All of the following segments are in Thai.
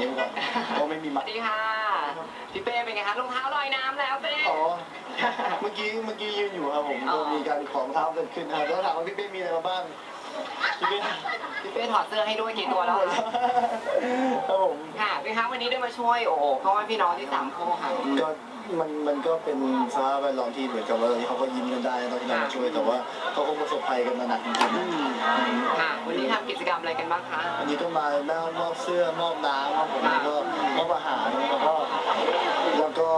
นี้ไปก่อนเพราะไม่มีสไม้วัสดีค่ะ พี่เป้เป็นไงคะรองเท้าลอยน้ำแล้วเป้ อ๋อ เมื่อกี้เมื่อกี้ยืนอยู่ครับผมอ๋อมีการของเท้าเกิดขึ้นนะครับแล้วถามว่าพี่เป้มีอะไรมาบ้างพี่เป้พี่เป้ถอดเสื้อให้ด้วยกี่ตัวแล้วหมดคะแล้วครับผมค่ะเป็นคะวันนี้ได้มาช่วยโอ้โหพ่อแม่พี่น้องที่สามโคกค่ะ ก็ มันมันก็เป็นสภาพแวดล้อมที่เหมือนกับว่าเขาก็ยิ้มกันได้ตอนที่เรามาช่วยแต่ว่าเขาคงประสบภัยกันมาหนักจริงๆนะค่ะ วันนี้ทำกิจกรรมอะไรกันบ้างคะ อันนี้ก็มาแม่มอบเสื้อมอบน้ำครับผมแล้วก็มอบอาหารแล้วก็แล้วก็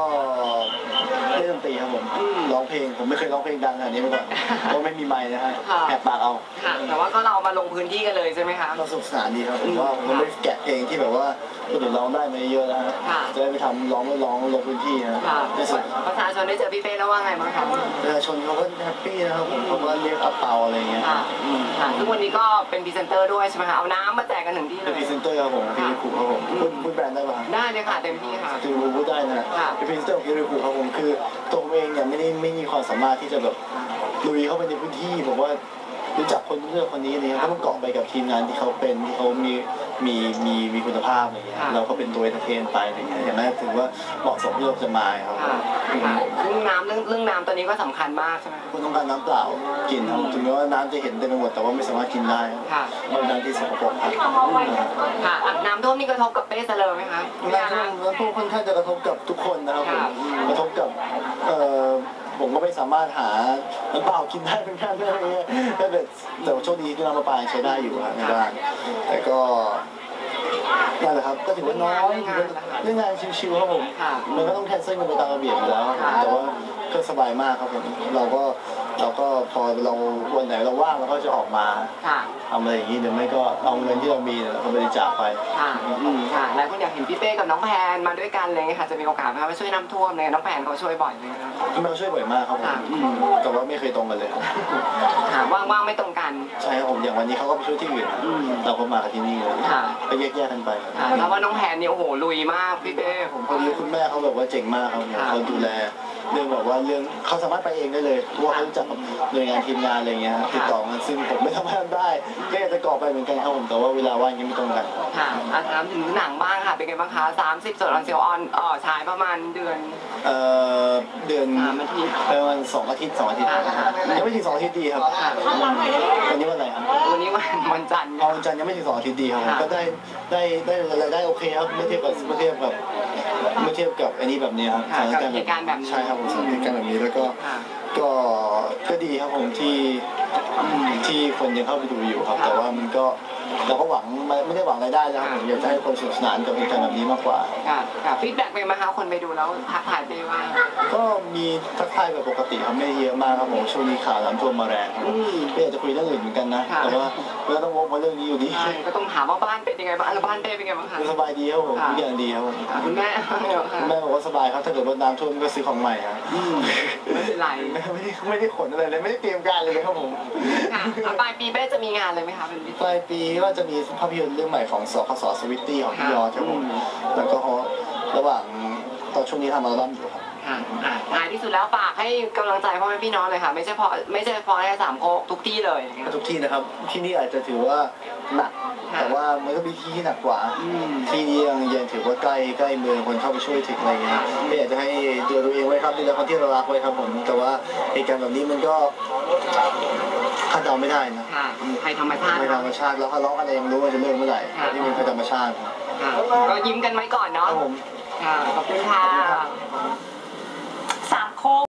เล่นดนตรีครับผมร้ องเพลง ผมไม่เคยร้องเพลงดังขนาดนี้มาก่อนเพราะไม่มีไมค์นะฮะแหกปากเอาค่ะแต่ว่าก็เรามาลงพื้นที่กันเลยใช่ไหมคะก็สนุกสนานดีครับผมว่าผมก็ได้แกะเพลงที่แบบว่าคนอื่นร้องได้มาเยอะแล้วฮะค่ะ จะได้ไปทำร้องไม่ร้องลงพื้นที่ฮะค่ะที่สุด ประชาชนได้เจอพี่เป้แล้วว่าไงบ้างคะ ประชาชนเขาก็แฮปปี้นะครับผมเขาก็เรียกอัปเปาอะไรเงี้ยค่ะค่ะซึ่งวันนี้ก็เป็นพรีเซนเตอร์ด้วยใช่ไหมคะ เอาน้ำมาแจกกันถึงที่เลเป็นย พรีเซนเตอร์ครับผมพีริคุครับผมพูดพูดแบรนด์ได้ป่ะได้เลยค่ะเต็มที่ค่ะ คือพูดได้นะฮะค่ะ เป็นพรีเซนเตอร์ของพีริคุครับผมคือตัวผมเองเนี่ยไม่ได้ไม่มีความสามารถที่จะแบบลุยเข้าไปในพื้นที่บอกว่ารู้จักคนเลือกคนนี้เนี่ยก็ต้องเกาะไปกับทีมงานที่เขาเป็นที่เขามีมีมีมีคุณภาพอะไรเงี้ยค่ะเราก็เป็นตัวเอนเตอร์เทนไปอะไรเงี้ยอย่างนั้นถือว่าเหมาะสมที่เราจะมาครับค่ะค่ะเรื่องน้ำเรื่องเรื่องน้ำตอนนี้ก็สำคัญมากใช่ไหมคุณต้องการน้ำเปล่ากินครับถึงแม้ว่าน้ำจะเห็นเต็มไปหมดแต่ว่าไม่สามารถกินได้ครับค่ะมันน้ำที่สกปรกครับค่ะอะน้ำท่วมนี่กระทบกับเป้เสลอไหมคะไม่น้ำท่วนะมน้ำท่วมค่อนข้างจะกระทบกับทุกคนนะครับผม ค่ะ กระทบกับเอ่อผมก็ ไม่สามารถหาน้ำเปล่ากินได้เป็นขั้นอะไรเงี้ยแต่แบบแต่ว่าโชคดีที่น้ำประปายังใช้ได้อยู่ครับในบ้านแต่ก็นั่นแหละครับก็ถือว่าน้อยเรื่องงานชิวๆครับผมค่ะมันก็ต้องแคนเซิลกันไปตามระเบียบอยู่แล้วครับผมค่ะแต่ว่าก็สบายมากครับผมเราก็ เราก็พอเราวันไหนเราว่างเราก็จะออกมาค่ะ ทำอะไรอย่างนี้หรือไม่ก็เอาเงินที่เรามีเนี่ยเราก็บริจาคไปค่ะอืมค่ะหลายคนอยากเห็นพี่เป้กับน้องแพนมาด้วยกันอะไรเงี้ยค่ะ จะมีโอกาสไหมคะมาช่วยน้ำท่วมเลยน้องแพนเขาช่วยบ่อยเลยนะคะพี่แมวช่วยบ่อยมากครับผมค่ะอืมแต่ว่าไม่เคยตรงกันเลยครับค่ะว่างๆไม่ตรงกัน ใช่ครับผมอย่างวันนี้เขาก็ไปช่วยที่อื่นนะอืมเราก็มากันที่นี่เลยค่ะ ก็แยกๆกันไปครับค่ะแล้วว่าน้องแพนเนี่ยโอ้โหลุยมากพี่เป้ผมพอดีคุณแม่เขาแบบว่าเจ๋งมากครับผมค่ะ เขาดูแล เรื่องแบบว่าเรื่องเขาสามารถไปเองได้เลยเพราะว่าเขารู้จักกับหน่วยงานทีมงานอะไรเงี้ยติดต่อกันซึ่งผมไม่สามารถทำได้ก็อยากจะกรอกไปเหมือนกันครับผมแต่ว่าเวลาว่างยังไม่ตรงกัน ค่ะอะถามถึงหนังบ้างค่ะ เป็นไงบ้างคะ30ส่วนออนเซลออนเอ่อฉายประมาณเดือน เอ่อเดือนสามอาทิตย์ประมาณสองอาทิตย์สองอาทิตย์ค่ะยังไม่ถึงสองอาทิตย์ดีครับค่ะ วันนี้วันอะไรครับวันนี้วันวันจันทร์ เอาวันจันทร์ยังไม่ถึงสองอาทิตย์ดีครับผมค่ะ ก็ได้ได้ได้รายได้โอเคครับเมื่อเทียบกับเมื่อเทียบกับ เมื่อเทียบกับอันนี้แบบนี้ครับค่ะกับเหตุการณ์แบบนี้ ใช่ครับผมสถานการณ์แบบนี้แล้วก็ค่ะ ก็ก็ดีครับผมที่อืมที่คนยังเข้าไปดูอยู่ครับ ค่ะ แต่ว่ามันก็เราก็หวังไม่ไม่ได้หวังรายได้นะครับค่ะผมอยากจะให้คนสนุกสนานกับเหตุการณ์แบบนี้มากกว่า ค่ะค่ะฟีดแบ็กเป็นไหมคะคนไปดูแล้วทักทายไปว่า ก็มีทักทายแบบปกติครับไม่ได้เยอะมากครับผมช่วงนี้ข่าวน้ำท่วมมาแรงครับอืมก็อยากจะคุยเรื่องอื่นเหมือนกันนะค่ะ แต่ว่าก็ต้องวกมาเรื่องนี้อยู่ดีใช่ก็ต้องถามว่าบ้านเป็นยังไงบ้างแล้วบ้านเป้เป็นยังไงบ้างคะ สบายดีครับผมค่ะ ทุกอย่างดีครับผมค่ะคุณแม่เป็นไงบ้างคะคุณแม่บอกว่าสบายครับถ้าเกิดว่าน้ำท่วมก็ซื้อของใหม่ครับไม่เป็นไรไม่ได้ไม่ได้ขนอะไรเลยไม่ได้เตรียมการเลยครับผมค่ะแล้วปลายปีเป้จะมีงานเลยไหมคะเป็นพิเศปลาษยปีก็จะมีภาพยนตร์เรื่องใหม่ของสคสสวิตตี้ของพี่ยอดครับผมอืมแล้วก็ระหว่างตอนช่วงนี้ทำอัลบั้มอยู่ครับ ค่ะอะท้ายที่สุดแล้วฝากให้กำลังใจพ่อแม่พี่น้องเลยค่ะ ไม่ใช่พอไม่ใช่พอแค่สามโคกทุกที่เลยอย่างเงี้ย ทุกที่นะครับ ที่นี่อาจจะถือว่าหนัก ค่ะแต่ว่ามันก็มีที่ที่หนักกว่า อืม ที่นี้ยังยังถือว่าใกล้ใกล้เมืองคนเข้าไปช่วยถึงอะไรเงี้ยไม่อยากจะให้ตัวตัวเองไว้ครับดูแลคนที่เรารักไว้ครับผมแต่ว่าเหตุการณ์แบบนี้มันก็คาดเดาไม่ได้นะค่ะภัยธรรมชาติไม่ธรรมชาติแล้วทะเลาะกันเองรู้ว่าจะเลิกเมื่อไหร่ค่ะ นี่มันเป็นธรรมชาติครับค่ะก็ยิ้มกันไว้ก่อนคเนาะรับผม ค่ะขอบคุณค่ะ call